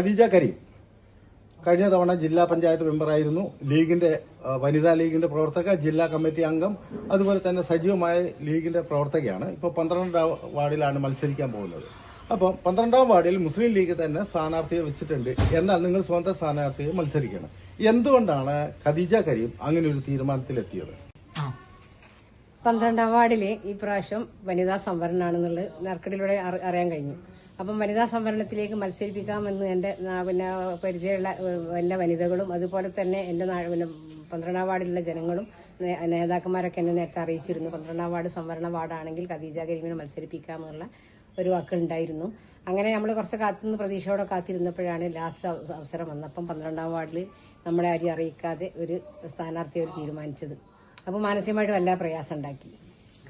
ഖദീജ കരീം. കഴിഞ്ഞ തവണ ജില്ലാ പഞ്ചായത്ത് മെമ്പറായിരുന്നു. ലീഗിന്റെ വനിതാ ലീഗിന്റെ പ്രവർത്തക ജില്ലാ കമ്മിറ്റി അംഗം അതുപോലെ തന്നെ സജീവമായ ലീഗിന്റെ പ്രവർത്തകയാണ്. ഇപ്പോൾ പന്ത്രണ്ടാം വാർഡിലാണ് മത്സരിക്കാൻ പോകുന്നത്. അപ്പോൾ പന്ത്രണ്ടാം വാർഡിൽ മുസ്ലിം ലീഗ് തന്നെ സ്ഥാനാർത്ഥിയെ വെച്ചിട്ടുണ്ട്. എന്നാൽ നിങ്ങൾ സ്വന്തം സ്ഥാനാർത്ഥിയെ മത്സരിക്കണം. എന്തുകൊണ്ടാണ് ഖദീജ കരീം അങ്ങനെ ഒരു തീരുമാനത്തിലെത്തിയത്? പന്ത്രണ്ടാം വാർഡിലെ ഈ പ്രാവശ്യം വനിതാ സംവരണമാണെന്നുള്ളത് നറുക്കടിലൂടെ അറി- അറിയാൻ കഴിഞ്ഞു. അപ്പം വനിതാ സംവരണത്തിലേക്ക് മത്സരിപ്പിക്കാമെന്ന് എന്റെ പിന്നെ പരിചയമുള്ള എന്റെ വനിതകളും അതുപോലെ തന്നെ എന്റെ പിന്നെ പന്ത്രണ്ടാം വാർഡിലുള്ള ജനങ്ങളും നേതാക്കന്മാരൊക്കെ എന്നെ നേരത്തെ അറിയിച്ചിരുന്നു. പന്ത്രണ്ടാം വാർഡ് സംവരണ വാർഡാണെങ്കിൽ ഖദീജ കരീമിനെ മത്സരിപ്പിക്കാമെന്നുള്ള ഒരു വാക്കുണ്ടായിരുന്നു അങ്ങനെ നമ്മൾ കുറച്ച് കാത്തുനിന്ന് പ്രതീക്ഷയോടെ കാത്തിരുന്നപ്പോഴാണ് ലാസ്റ്റ് അവസരം വന്നപ്പം പന്ത്രണ്ടാം വാർഡിൽ നമ്മളെ ആരും അറിയിക്കാതെ ഒരു സ്ഥാനാർത്ഥിയെ അവർ തീരുമാനിച്ചത്. അപ്പോൾ മാനസികമായിട്ട് വല്ല പ്രയാസം ഉണ്ടാക്കി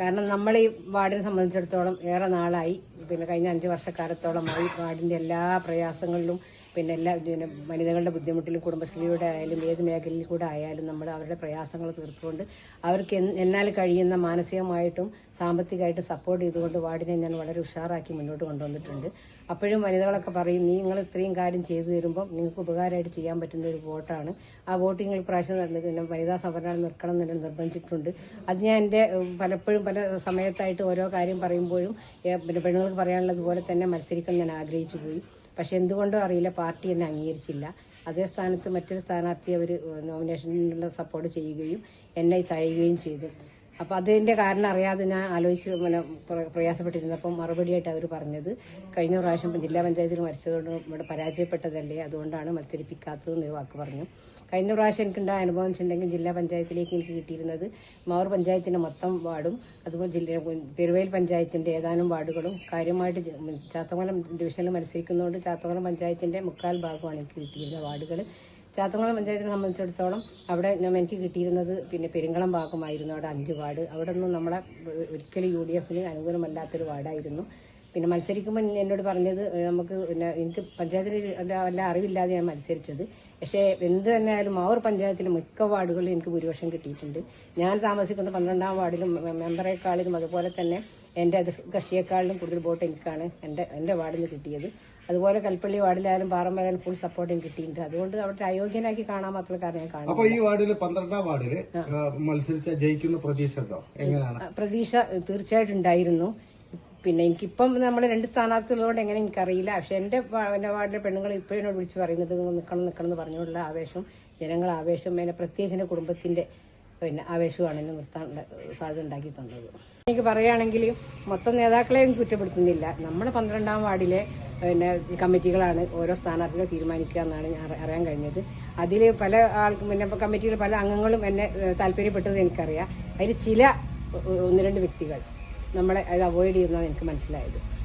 കാരണം നമ്മൾ ഈ വാർഡിനെ സംബന്ധിച്ചിടത്തോളം ഏറെ നാളായി. പിന്നെ കഴിഞ്ഞ അഞ്ച് വർഷക്കാലത്തോളമായി വാർഡിന്റെ എല്ലാ പ്രയാസങ്ങളിലും പിന്നെ എല്ലാ പിന്നെ വനിതകളുടെ ബുദ്ധിമുട്ടിലും കുടുംബശ്രീയുടെ ആയാലും ഏത് മേഖലയിൽ കൂടെ ആയാലും നമ്മൾ അവരുടെ പ്രയാസങ്ങൾ തീർത്തുകൊണ്ട് അവർക്ക് എന്നാൽ കഴിയുന്ന മാനസികമായിട്ടും സാമ്പത്തികമായിട്ടും സപ്പോർട്ട് ചെയ്തുകൊണ്ട് വാർഡിനെ ഞാൻ വളരെ ഉഷാറാക്കി മുന്നോട്ട് കൊണ്ടുവന്നിട്ടുണ്ട്. അപ്പോഴും വനിതകളൊക്കെ പറയും നിങ്ങൾ ഇത്രയും കാര്യം ചെയ്തു തരുമ്പോൾ നിങ്ങൾക്ക് ഉപകാരമായിട്ട് ചെയ്യാൻ പറ്റുന്ന ഒരു വോട്ടാണ്. ആ വോട്ട് നിങ്ങൾ പ്രാവശ്യം വനിതാ സംവരണം നിൽക്കണം എന്ന് നിർബന്ധിച്ചിട്ടുണ്ട്. അത് ഞാൻ എന്റെ പലപ്പോഴും പല സമയത്തായിട്ട് ഓരോ കാര്യം പറയുമ്പോഴും പിന്നെ പെണ്ണുങ്ങൾക്ക് പറയാനുള്ളത് പോലെ തന്നെ മത്സരിക്കണം ഞാൻ ആഗ്രഹിച്ചു പോയി. പക്ഷെ എന്തുകൊണ്ടോ അറിയില്ല പാർട്ടി എന്നെ അംഗീകരിച്ചില്ല. അതേ സ്ഥാനത്ത് മറ്റൊരു സ്ഥാനാർത്ഥിയെ അവർ നോമിനേഷനിലുള്ള സപ്പോർട്ട് ചെയ്യുകയും എന്നെ തഴയുകയും ചെയ്തു. അപ്പോൾ അതിന്റെ കാരണം അറിയാതെ ഞാൻ ആലോചിച്ച് പിന്നെ പ്രയാസപ്പെട്ടിരുന്നപ്പം മറുപടിയായിട്ട് അവർ പറഞ്ഞത്. കഴിഞ്ഞ പ്രാവശ്യം ജില്ലാ പഞ്ചായത്തിൽ മരിച്ചതുകൊണ്ട് ഇവിടെ പരാജയപ്പെട്ടതല്ലേ? അതുകൊണ്ടാണ് മത്സരിപ്പിക്കാത്തത് എന്നൊരു വാക്ക് പറഞ്ഞു. കഴിഞ്ഞ പ്രാവശ്യം എനിക്കുണ്ടായ അനുഭവം വെച്ചിട്ടുണ്ടെങ്കിൽ ജില്ലാ പഞ്ചായത്തിലേക്ക് എനിക്ക് കിട്ടിയിരുന്നത് മാവൂർ പഞ്ചായത്തിന്റെ മൊത്തം വാർഡും അതുപോലെ ജില്ല പെരുവയൽ പഞ്ചായത്തിന്റെ ഏതാനും വാർഡുകളും കാര്യമായിട്ട് ചാത്തമംഗലം ഡിവിഷനിൽ മത്സരിക്കുന്നതുകൊണ്ട് ചാത്തമംഗലം പഞ്ചായത്തിന്റെ മുക്കാൽ ഭാഗമാണ് എനിക്ക് കിട്ടിയിരുന്ന വാർഡുകൾ ചാത്തമംഗലം പഞ്ചായത്തിനെ സംബന്ധിച്ചിടത്തോളം അവിടെ എനിക്ക് കിട്ടിയിരുന്നത് പിന്നെ പെരിങ്കളം ഭാഗമായിരുന്നു. അവിടെ അഞ്ച് വാർഡ്. അവിടെ ഒന്നും നമ്മളെ ഒരിക്കലും യു ഡി എഫിന് അനുകൂലമല്ലാത്തൊരു വാർഡായിരുന്നു. പിന്നെ മത്സരിക്കുമ്പോൾ എന്നോട് പറഞ്ഞത് നമുക്ക് പിന്നെ എനിക്ക് പഞ്ചായത്തിന് വല്ല വല്ല അറിവില്ലാതെ ഞാൻ മത്സരിച്ചത്. പക്ഷേ എന്ത് തന്നെ ആയാലും മാവൂർ പഞ്ചായത്തിലെ മിക്ക വാർഡുകളിലും എനിക്ക് ഭൂരിപക്ഷം കിട്ടിയിട്ടുണ്ട്. ഞാൻ താമസിക്കുന്ന പന്ത്രണ്ടാം വാർഡിലും മെമ്പറേക്കാളിലും അതുപോലെ തന്നെ എന്റെ കക്ഷിയേക്കാളിലും കൂടുതൽ വോട്ട് എനിക്കാണ് എന്റെ എന്റെ വാർഡിൽ നിന്ന് കിട്ടിയത്. അതുപോലെ കൽപ്പള്ളി വാർഡിലായാലും പാറമ്പലായാലും ഫുൾ സപ്പോർട്ടും കിട്ടിയിട്ടുണ്ട്. അതുകൊണ്ട് അവിടെ അയോഗ്യനാക്കി കാണാൻ ഞാൻ കാണും അപ്പൊ ഈ വാർഡിൽ പന്ത്രണ്ടാം വാർഡിൽ മത്സരിച്ച ജയിക്കുന്ന പ്രതീക്ഷ ഉണ്ടോ? എങ്ങനെയാണ്? പ്രതീക്ഷ തീർച്ചയായിട്ടും ഉണ്ടായിരുന്നു. പിന്നെ എനിക്കിപ്പം നമ്മൾ രണ്ട് സ്ഥാനാർത്ഥികളോട് എങ്ങനെ എനിക്കറിയില്ല. പക്ഷെ എന്റെ എന്റെ എന്റെ വാർഡിലെ പെണ്ണുങ്ങൾ ഇപ്പോഴും എന്നോട് വിളിച്ച് പറയുന്നത് നിൽക്കണം നിൽക്കണം എന്ന് പറഞ്ഞുകൊണ്ടുള്ള ആവേശം ജനങ്ങൾ ആവേശം എന്നെ പ്രത്യേകിച്ച് എന്റെ കുടുംബത്തിന്റെ പിന്നെ ആവേശമാണ് എന്നെ നിർത്താനുള്ള സാധ്യത ഉണ്ടാക്കി തന്നത്. എനിക്ക് പറയുകയാണെങ്കിൽ മൊത്തം നേതാക്കളെയും കുറ്റപ്പെടുത്തുന്നില്ല. നമ്മുടെ പന്ത്രണ്ടാം വാർഡിലെ പിന്നെ കമ്മിറ്റികളാണ് ഓരോ സ്ഥാനാർത്ഥികളെ തീരുമാനിക്കുക എന്നാണ് ഞാൻ അറി- അറിയാൻ കഴിഞ്ഞത്. അതിൽ പല ആൾക്കും പിന്നെ ഇപ്പൊ കമ്മിറ്റിയിൽ പല അംഗങ്ങളും എന്നെ താല്പര്യപ്പെട്ടത് എനിക്കറിയാം. അതിൽ ചില ഒന്ന് രണ്ട് വ്യക്തികൾ നമ്മളെ അത് അവോയ്ഡ് ചെയ്യുന്നതാണ് എനിക്ക് മനസ്സിലായത്.